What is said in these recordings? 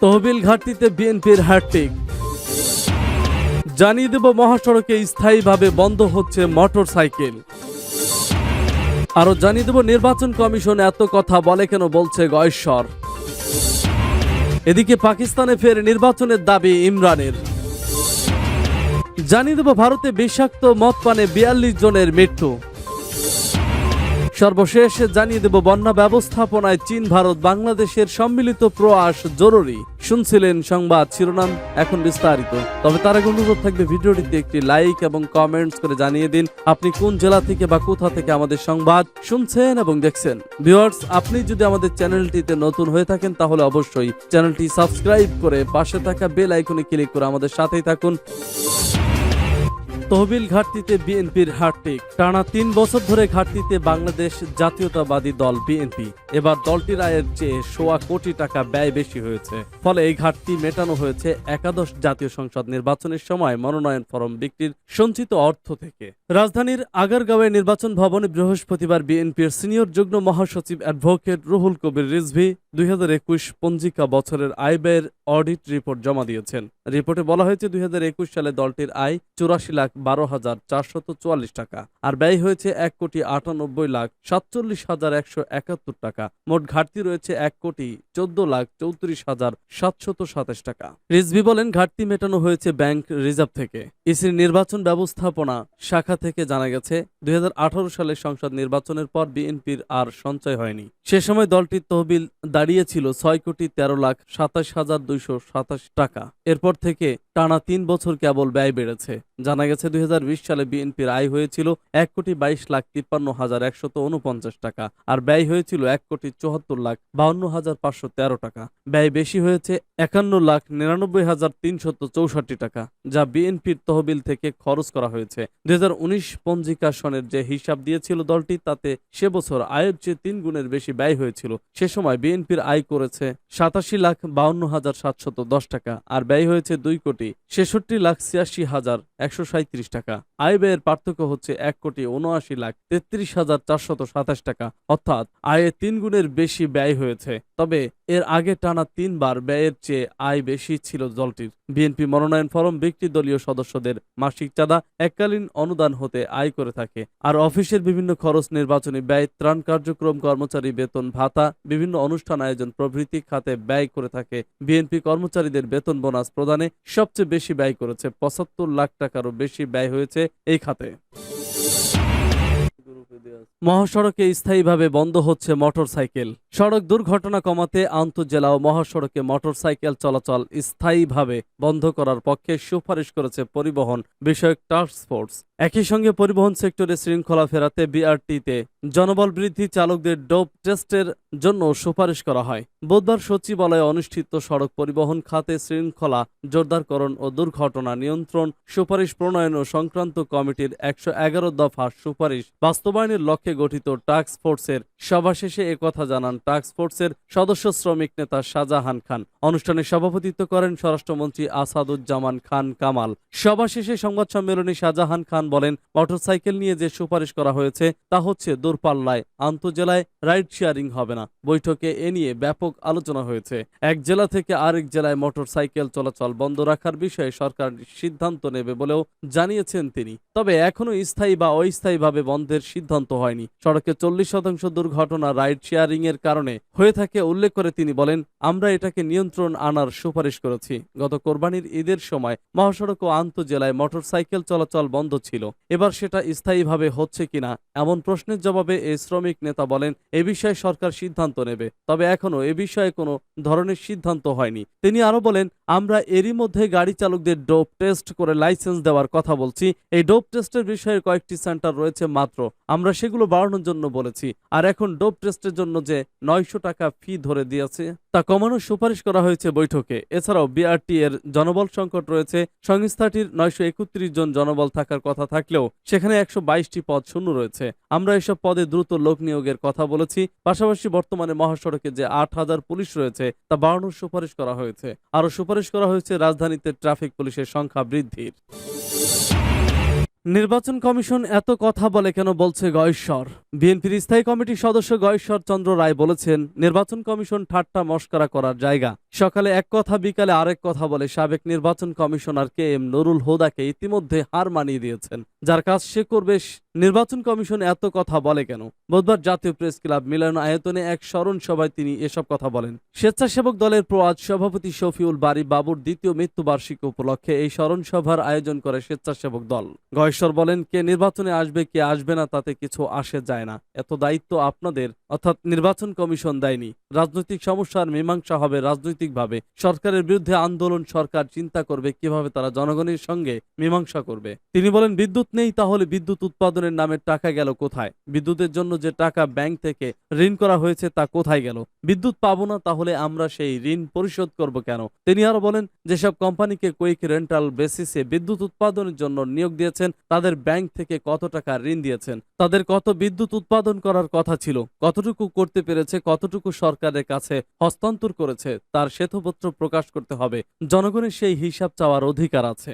তহবিল ঘাটতিতে বিএনপির হ্যাট্রিক জানিয়ে দেব মহাসড়কে স্থায়ীভাবে বন্ধ হচ্ছে মোটর সাইকেল আরও জানিয়ে দেব নির্বাচন কমিশন এত কথা বলে কেন বলছে গয়েশ্বর। এদিকে পাকিস্তানে ফের নির্বাচনের দাবি ইমরানের। জানিয়ে দেব ভারতে বিষাক্ত মদ পানে বিয়াল্লিশ জনের মৃত্যু। সর্বশেষ জানিয়ে দেব, বন্যা ব্যবস্থাপনায় চীন, ভারত, বাংলাদেশের সম্মিলিত প্রয়াস জরুরি, শুনছিলেন সংবাদ শিরোনাম, এখন বিস্তারিত। তবে তার আগে অনুরোধ থাকবে, ভিডিওটিতে একটি লাইক এবং কমেন্টস করে জানিয়ে দিন, আপনি কোন জেলা থেকে বা কোথা থেকে আমাদের সংবাদ শুনছেন এবং দেখছেন। ভিউয়ার্স, আপনি যদি আমাদের চ্যানেলটিতে নতুন হয়ে থাকেন, তাহলে অবশ্যই চ্যানেলটি সাবস্ক্রাইব করে পাশে থাকা বেল আইকনে ক্লিক করে আমাদের সাথেই থাকুন। তহবিল ঘাটতিতে বিএনপির হারটিক টানা তিন বছর ধরে ঘাটতিতে বাংলাদেশ জাতীয়তাবাদী দল বিএনপি। এবার দলটির আয়ের চেয়ে সোয়া কোটি টাকা ব্যয় বেশি হয়েছে। ফলে এই ঘাটতি মেটানো হয়েছে একাদশ জাতীয় সংসদ নির্বাচনের সময় মনোনয়ন ফরম বিক্রির সঞ্চিত অর্থ থেকে। রাজধানীর আগারগাঁওয়ে নির্বাচন ভবনে বৃহস্পতিবার বিএনপির সিনিয়র যুগ্ম মহাসচিব অ্যাডভোকেট রুহুল কবির রিজভি দুই হাজার একুশ পঞ্জিকা বছরের আয় ব্যয়ের অডিট রিপোর্ট জমা দিয়েছেন। রিপোর্টে বলা হয়েছে, দুই হাজার একুশ সালে দলটির আয় চুরাশি লাখ বারো হাজার চারশত চুয়াল্লিশ টাকা, আর ব্যয় হয়েছে এক কোটি আটানব্বই লাখ সাতচল্লিশ হাজার একশো একাত্তর টাকা। মোট ঘাটতি রয়েছে এক কোটি চোদ্দ লাখ চৌত্রিশ হাজার সাতশত সাতাশ টাকা। রিজভি বলেন, ঘাটতি মেটানো হয়েছে ব্যাংক রিজার্ভ থেকে। ইসির নির্বাচন ব্যবস্থাপনা শাখা থেকে জানা গেছে, দুই হাজার আঠারো সালে সংসদ নির্বাচনের পর বিএনপির আর সঞ্চয় হয়নি। সে সময় দলটির তহবিল দাঁড়িয়েছিল ছয় কোটি তেরো লাখ সাতাশ হাজার দুইশো সাতাশ টাকা। এরপর থেকে টানা তিন বছর কেবল ব্যয় বেড়েছে। জানা গেছে, দুই হাজার বিশ সালে বিএনপির আয় হয়েছিল এক কোটি বাইশ লাখ তিপ্পান্ন হাজার একশত উনপঞ্চাশ টাকা আর ব্যয় হয়েছিল এক কোটি চুয়াত্তর লাখ বাউন্ন হাজার পাঁচশো তেরো টাকা। ব্যয় বেশি হয়েছে একান্ন লাখ নিরানব্বই হাজার তিনশত চৌষট্টি টাকা, যা বিএনপির তহবিল থেকে খরচ করা হয়েছে। দুই হাজার উনিশ পঞ্জিকা সনের যে হিসাব দিয়েছিল দলটি, তাতে সে বছর আয়ের চেয়ে তিন গুণের বেশি ব্যয় হয়েছিল। সে সময় বিএনপির আয় করেছে সাতাশি লাখ বাউন্ন হাজার সাতশত দশ টাকা আর ব্যয় হয়েছে দুই কোটি ছেষট্টি লাখ ছিয়াশি হাজার একশো সাঁত্রিশ টাকা। আয় ব্যয়ের পার্থক্য হচ্ছে এক কোটি উনআশি লাখ তেত্রিশ হাজার চারশত সাতাশ টাকা, অর্থাৎ আয়ে তিন গুণের বেশি ব্যয় হয়েছে। তবে এর আগে টানা তিনবার ব্যয়ের চেয়ে আয় বেশি ছিল দলটির বিএনপি মনোনয়ন ফরম ব্যক্তি দলীয় সদস্যদের মাসিক চাঁদা এককালীন অনুদান হতে আয় করে থাকে। আর অফিসের বিভিন্ন খরচ নির্বাচনী ব্যয়, ত্রাণ কার্যক্রম, কর্মচারী বেতন, ভাতা, বিভিন্ন অনুষ্ঠান আয়োজন প্রভৃতি খাতে ব্যয় করে থাকে। বিএনপি কর্মচারীদের বেতন বোনাস প্রদানে সবচেয়ে বেশি ব্যয় করেছে। পঁচাত্তর লাখ টাকারও বেশি ব্যয় হয়েছে এই খাতে। মহাসড়কে স্থায়ীভাবে বন্ধ হচ্ছে মোটরসাইকেল। সড়ক দুর্ঘটনা কমাতে আন্তঃজেলা ও মহাসড়কে মোটরসাইকেল চলাচল স্থায়ীভাবে বন্ধ করার পক্ষে সুপারিশ করেছে পরিবহন বিষয়ক টাস্ক ফোর্স। একই সঙ্গে পরিবহন সেক্টরে শৃঙ্খলা ফেরাতে বিআরটিতে জনবল বৃদ্ধি চালকদের ডোপ টেস্টের জন্য সুপারিশ করা হয়। বুধবার সচিবালয়ে অনুষ্ঠিত সড়ক পরিবহন খাতে শৃঙ্খলা, জোরদারকরণ ও দুর্ঘটনা নিয়ন্ত্রণ, সুপারিশ প্রণয়ন ও সংক্রান্ত কমিটির একশো এগারো দফা সুপারিশ বাস্তবায়নের লক্ষ্যে গঠিত টাস্ক ফোর্সের সভা শেষে একথা জানান টাস্ক ফোর্সের সদস্য শ্রমিক নেতা শাহজাহান খান। অনুষ্ঠানে সভাপতিত্ব করেন স্বরাষ্ট্রমন্ত্রী আসাদুজ্জামান খান কামাল। সভা শেষে সংবাদ সম্মেলনে শাহজাহান খান বলেন, মোটরসাইকেল নিয়ে যে সুপারিশ করা হয়েছে, তা হচ্ছে দূরপাল্লায় আন্তজেলায় রাইড শেয়ারিং হবে না। বৈঠকে এ নিয়ে ব্যাপক আলোচনা হয়েছে। এক জেলা থেকে আরেক জেলায় মোটরসাইকেল চলাচল বন্ধ রাখার বিষয়ে সরকার সিদ্ধান্ত নেবে বলেও জানিয়েছেন তিনি। তবে এখনও স্থায়ী বা অস্থায়ীভাবে বন্ধের সিদ্ধান্ত হয়নি। সড়কে চল্লিশ শতাংশ দুর্ঘটনা রাইড শেয়ারিং এর কারণে হয়ে থাকে উল্লেখ করে তিনি বলেন, আমরা এটাকে নিয়ন্ত্রণ আনার সুপারিশ করেছি। গত কোরবানির ঈদের সময় মহাসড়ক ও আন্তজেলায় মোটরসাইকেল চলাচল বন্ধ ছিল। এবার সেটা স্থায়ীভাবে হচ্ছে কিনা এমন প্রশ্নের জবাবে এই শ্রমিক নেতা বলেন, এ বিষয়ে সরকার সিদ্ধান্ত নেবে। তবে এখনও এ বিষয়ে কোনো ধরনের সিদ্ধান্ত হয়নি। তিনি আরও বলেন, আমরা এরই মধ্যে গাড়ি চালকদের ডোপ টেস্ট করে লাইসেন্স দেওয়ার কথা বলছি। এই ডোপ টেস্টের বিষয়ে কয়েকটি সেন্টার রয়েছে মাত্র। আমরা সেগুলো বাড়ানোর জন্য বলেছি। আর এখন ডোপ টেস্টের জন্য যে নয়শো টাকা ফি ধরে দিয়েছে, তা কমানোর সুপারিশ করা হয়েছে বৈঠকে। এছাড়াও বিআরটি এর জনবল সংকট রয়েছে। সংস্থাটির নয়শো একত্রিশ জন জনবল থাকার কথা থাকলেও সেখানে একশো বাইশটি পদ শূন্য রয়েছে। আমরা এসব পদে দ্রুত লোক নিয়োগের কথা বলেছি। পাশাপাশি বর্তমানে মহাসড়কে যে আট হাজার পুলিশ রয়েছে, তা বাড়ানোর সুপারিশ করা হয়েছে। আরও সুপারিশ করা হয়েছে, রাজধানীতে ট্রাফিক পুলিশের সংখ্যা বৃদ্ধির। নির্বাচন কমিশন এত কথা বলে কেন বলছে গয়েশ্বর? বিএনপির স্থায়ী কমিটির সদস্য গয়েশ্বর চন্দ্র রায় বলেছেন, নির্বাচন কমিশন ঠাট্টা মস্করা করার জায়গা। সকালে এক কথা, বিকালে আরেক কথা বলে সাবেক নির্বাচন কমিশনার কে এম নুরুল হুদাকে ইতিমধ্যে হার মানিয়ে দিয়েছেন। যার কাজ সে করবে নির্বাচন কমিশন এত কথা বলে কেন? বুধবার জাতীয় প্রেস ক্লাব মিলন আয়তনে এক স্মরণ সভায় তিনি এসব কথা বলেন। স্বেচ্ছাসেবক দলের প্রয়াত সভাপতি শফিউল বাড়ি বাবুর দ্বিতীয় মৃত্যুবার্ষিকী উপলক্ষে এই স্মরণ সভার আয়োজন করে স্বেচ্ছাসেবক দল। গয়েশ্বর বলেন, কে নির্বাচনে আসবে, কে আসবে না তাতে কিছু আসে যায় না। এত দায়িত্ব আপনাদের, অর্থাৎ নির্বাচন কমিশন দেয়নি। রাজনৈতিক সমস্যার মীমাংসা হবে রাজনৈতিকভাবে। সরকারের বিরুদ্ধে আন্দোলন সরকার চিন্তা করবে, কীভাবে তারা জনগণের সঙ্গে মীমাংসা করবে। তিনি বলেন, বিদ্যুৎ নেই, তাহলে বিদ্যুৎ উৎপাদনের নামে টাকা গেল কোথায়? বিদ্যুতের জন্য যে টাকা ব্যাংক থেকে ঋণ করা হয়েছে তা কোথায় গেল? বিদ্যুৎ পাবো না, তাহলে আমরা সেই ঋণ পরিশোধ করব কেন? তিনি আরও বলেন, যেসব কোম্পানিকে কুইক রেন্টাল বেসিসে বিদ্যুৎ উৎপাদনের জন্য নিয়োগ দিয়েছেন, তাদের ব্যাংক থেকে কত টাকা ঋণ দিয়েছেন? তাদের কত বিদ্যুৎ উৎপাদন করার কথা ছিল? কতটুকু করতে পেরেছে, কতটুকু সরকারের কাছে হস্তান্তর করেছে, তার শ্বেতপত্র প্রকাশ করতে হবে। জনগণের সেই হিসাব চাওয়ার অধিকার আছে।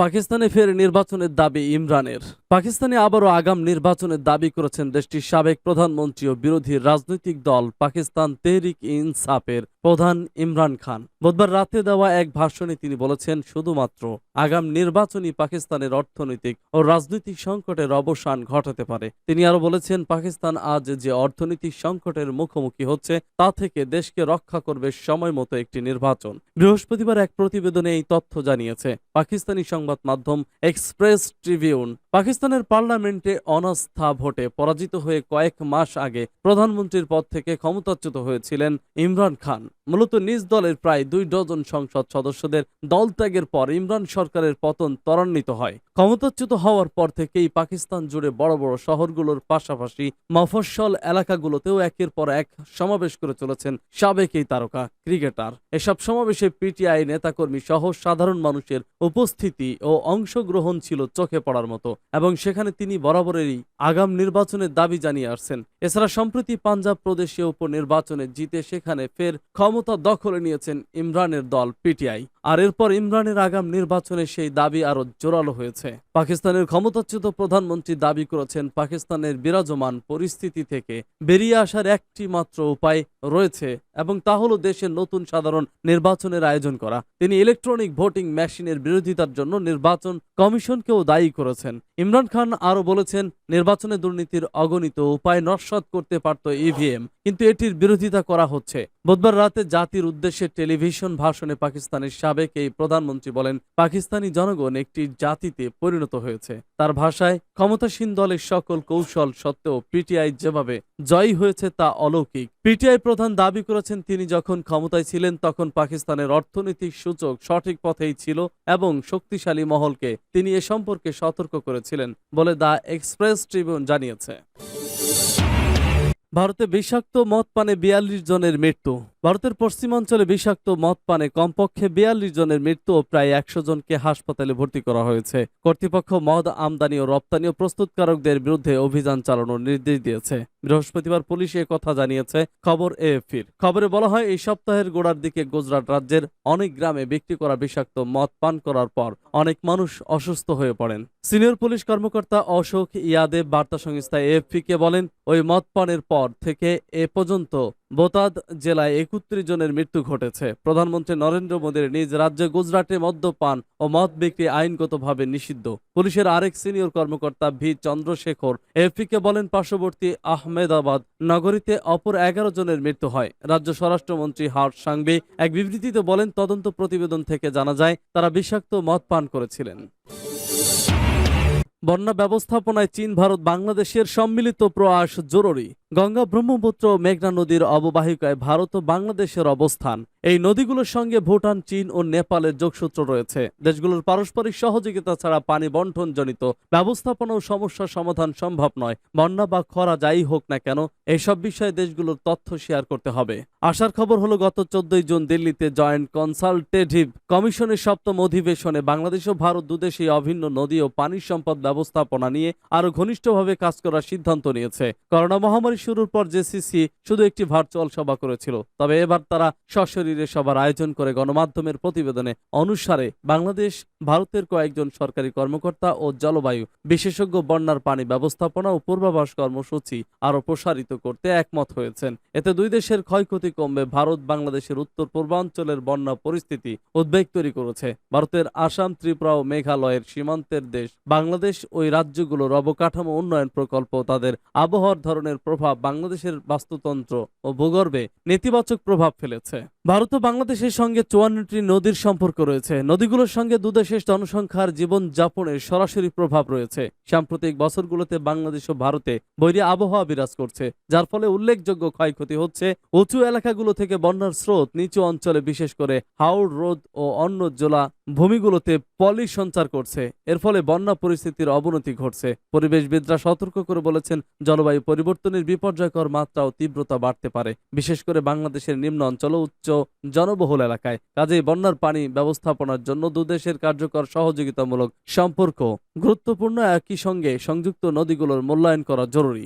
পাকিস্তানে ফের নির্বাচনের দাবি ইমরানের। পাকিস্তানে আবারও আগাম নির্বাচনের দাবি করেছেন দেশটির সাবেক প্রধানমন্ত্রী ও বিরোধী রাজনৈতিক দল পাকিস্তান তেহরিক ইনসাফের প্রধান ইমরান খান। বুধবার রাতে দেওয়া এক ভাষণে তিনি বলেছেন, শুধুমাত্র আগাম নির্বাচনই পাকিস্তানের অর্থনৈতিক ও রাজনৈতিক সংকটের অবসান ঘটাতে পারে। তিনি আরও বলেছেন, পাকিস্তান আজ যে অর্থনৈতিক সংকটের মুখোমুখি হচ্ছে, তা থেকে দেশকে রক্ষা করবে সময় মতো একটি নির্বাচন। বৃহস্পতিবার এক প্রতিবেদনে এই তথ্য জানিয়েছে। পাকিস্তানি সংবাদ মাধ্যম এক্সপ্রেস ট্রিবিউন পাকিস্তানের পার্লামেন্টে অনাস্থা ভোটে পরাজিত হয়ে কয়েক মাস আগে প্রধানমন্ত্রীর পদ থেকে ক্ষমতাচ্যুত হয়েছিলেন ইমরান খান। মূলত নিজ দলের প্রায় দুই ডজন সংসদ সদস্যদের দল ত্যাগের পর ইমরান সরকারের পতন ত্বরান্বিত হয়। ক্ষমতাচ্যুত হওয়ার পর থেকেই পাকিস্তান জুড়ে বড় বড় শহরগুলোর পাশাপাশি মফস্বল এলাকাগুলোতেও একের পর এক সমাবেশ করে চলেছেন সাবেক এই তারকা, ক্রিকেটার। এসব সমাবেশে পিটিআই নেতাকর্মী সহ সাধারণ মানুষের উপস্থিতি ও অংশগ্রহণ ছিল চোখে পড়ার মতো। এবং সেখানে তিনি বরাবরেরই আগাম নির্বাচনের দাবি জানিয়ে আসছেন। এছাড়া সম্প্রতি পাঞ্জাব প্রদেশে উপনির্বাচনে জিতে সেখানে ফের ক্ষমতা দখলে নিয়েছেন ইমরানের দল পিটিআই। আর এরপর ইমরানের আগাম নির্বাচনে সেই দাবি আরও জোরালো হয়েছে। পাকিস্তানের ক্ষমতাচ্যুত প্রধানমন্ত্রী দাবি করেছেন, পাকিস্তানের বিরাজমান পরিস্থিতি থেকে বেরিয়ে আসার একটি মাত্র উপায় রয়েছে এবং তা হলো দেশের নতুন সাধারণ নির্বাচনের আয়োজন করা। তিনি ইলেকট্রনিক ভোটিং মেশিনের বিরোধিতার জন্য নির্বাচন কমিশনকেও দায়ী করেছেন। ইমরান খান আরও বলেছেন, নির্বাচনে দুর্নীতির অগণিত উপায় নস্বাত করতে পারত ইভিএম কিন্তু এটির বিরোধিতা করা হচ্ছে। বুধবার রাতে জাতির উদ্দেশ্যে টেলিভিশন ভাষণে পাকিস্তানের সাবেক এই প্রধানমন্ত্রী বলেন, পাকিস্তানি জনগণ একটি জাতিতে পরিণত হয়েছে। তার ভাষায় ক্ষমতাসীন দলের সকল কৌশল সত্ত্বেও পিটিআই যেভাবে জয়ী হয়েছে তা অলৌকিক। পিটিআই প্রধান দাবি করেছেন, তিনি যখন ক্ষমতায় ছিলেন তখন পাকিস্তানের অর্থনৈতিক সূচক সঠিক পথেই ছিল এবং শক্তিশালী মহলকে তিনি এ সম্পর্কে সতর্ক করেছিলেন বলে দ্য এক্সপ্রেস ট্রিবিউন জানিয়েছে। ভারতে বিষাক্ত মদ পানে বিয়াল্লিশ জনের মৃত্যু। ভারতের পশ্চিমাঞ্চলে বিষাক্ত মদ পানে কমপক্ষে বিয়াল্লিশ জনের মৃত্যু ও প্রায় একশো জনকে হাসপাতালে ভর্তি করা হয়েছে। কর্তৃপক্ষ মদ আমদানি ও রপ্তানি ও প্রস্তুতকারকদের বিরুদ্ধে অভিযান চালানোর নির্দেশ দিয়েছে। বৃহস্পতিবার পুলিশ এ কথা জানিয়েছে খবর এএফপির। খবরে বলা হয়, এই সপ্তাহের গোড়ার দিকে গুজরাট রাজ্যের অনেক গ্রামে বিক্রি করা বিষাক্ত মদ পান করার পর অনেক মানুষ অসুস্থ হয়ে পড়েন। সিনিয়র পুলিশ কর্মকর্তা অশোক ইয়াদেব বার্তা সংস্থা এএফপি কে বলেন, ওই মদ পানের পর থেকে এ পর্যন্ত বোতাদ জেলায় একত্রিশ জনের মৃত্যু ঘটেছে। প্রধানমন্ত্রী নরেন্দ্র মোদীর নিজ রাজ্যে গুজরাটে মদ্যপান ও মদ বিক্রি আইনগতভাবে নিষিদ্ধ। পুলিশের আরেক সিনিয়র কর্মকর্তা ভি. চন্দ্রশেখর এফপিকে বলেন, পার্শ্ববর্তী আহমেদাবাদ নগরীতে অপর এগারো জনের মৃত্যু হয়। রাজ্য স্বরাষ্ট্রমন্ত্রী হার্ষ সাংবি এক বিবৃতিতে বলেন, তদন্ত প্রতিবেদন থেকে জানা যায়, তারা বিষাক্ত মদ পান করেছিলেন। বন্যা ব্যবস্থাপনায় চীন, ভারত, বাংলাদেশের সম্মিলিত প্রয়াস জরুরি। গঙ্গা ব্রহ্মপুত্র মেঘনা নদীর অববাহিকায় ভারত ও বাংলাদেশের অবস্থান। এই নদীগুলোর সঙ্গে ভুটান, চীন ও নেপালের যোগসূত্র রয়েছে। দেশগুলোর পারস্পরিক সহযোগিতা ছাড়া পানি বন্টন জনিত ব্যবস্থাপনা ও সমস্যার সমাধান সম্ভব নয়। বন্যা বা খরা যাই হোক না কেন এইসব বিষয়ে দেশগুলোর তথ্য শেয়ার করতে হবে। আসার খবর হলো, গত চোদ্দই জুন দিল্লিতে জয়েন্ট কনসালটেটিভ কমিশনের সপ্তম অধিবেশনে বাংলাদেশ ও ভারত দুদেশে অভিন্ন নদী ও পানি সম্পদ ব্যবস্থাপনা নিয়ে আরও ঘনিষ্ঠভাবে কাজ করার সিদ্ধান্ত নিয়েছে। করোনা মহামারী শুরুর পর জেসিসি শুধু একটি ভার্চুয়াল সভা করেছিল, তবে এবার তারা সরাসরি শরীরে সবার আয়োজন করে গণমাধ্যমের প্রতিবেদনে অনুসারে বাংলাদেশ, ভারতের কয়েকজন সরকারি কর্মকর্তা ও জলবায়ু বিশেষজ্ঞ বন্যার পানি ব্যবস্থাপনা ও পূর্বাভাস কর্মসূচি আরও প্রসারিত করতে একমত হয়েছেন। এতে দুই দেশের ক্ষয়ক্ষতি কমবে, ভারত বাংলাদেশের উত্তর পূর্বাঞ্চলের বন্যা পরিস্থিতি উদ্বেগ তৈরি করেছে। ভারতের আসাম, ত্রিপুরা ও মেঘালয়ের সীমান্তের দেশ, বাংলাদেশ ওই রাজ্যগুলোর অবকাঠামো উন্নয়ন প্রকল্প তাদের আবহাওয়ার ধরনের প্রভাব বাংলাদেশের বাস্তুতন্ত্র ও ভূগর্ভে নেতিবাচক প্রভাব ফেলেছে। ভারত ও বাংলাদেশের সঙ্গে চুয়ান্নটি নদীর সম্পর্ক রয়েছে। নদীগুলোর সঙ্গে দুদেশের জনসংখ্যার জীবন যাপনের সরাসরি প্রভাব রয়েছে। সাম্প্রতিক বছরগুলোতে বাংলাদেশ ও ভারতে বৈরী আবহাওয়া বিরাজ করছে, যার ফলে উল্লেখযোগ্য ক্ষয়ক্ষতি হচ্ছে উঁচু এলাকাগুলো থেকে বন্যার স্রোত নিচু অঞ্চলে বিশেষ করে হাওড়, রোদ ও অন্য জোলা ভূমিগুলোতে পলি সঞ্চার করছে। এর ফলে বন্যা পরিস্থিতির অবনতি ঘটছে। পরিবেশবিদরা সতর্ক করে বলেছেন, জলবায়ু পরিবর্তনের বিপর্যয়কর মাত্রা ও তীব্রতা বাড়তে পারে। বিশেষ করে বাংলাদেশের নিম্ন অঞ্চল উচ্চ জনবহুল এলাকায়। কাজেই বন্যার পানি ব্যবস্থাপনার জন্য দুদেশের কার্যকর সহযোগিতামূলক সম্পর্ক গুরুত্বপূর্ণ। একই সঙ্গে সংযুক্ত নদীগুলোর মূল্যায়ন করা জরুরি।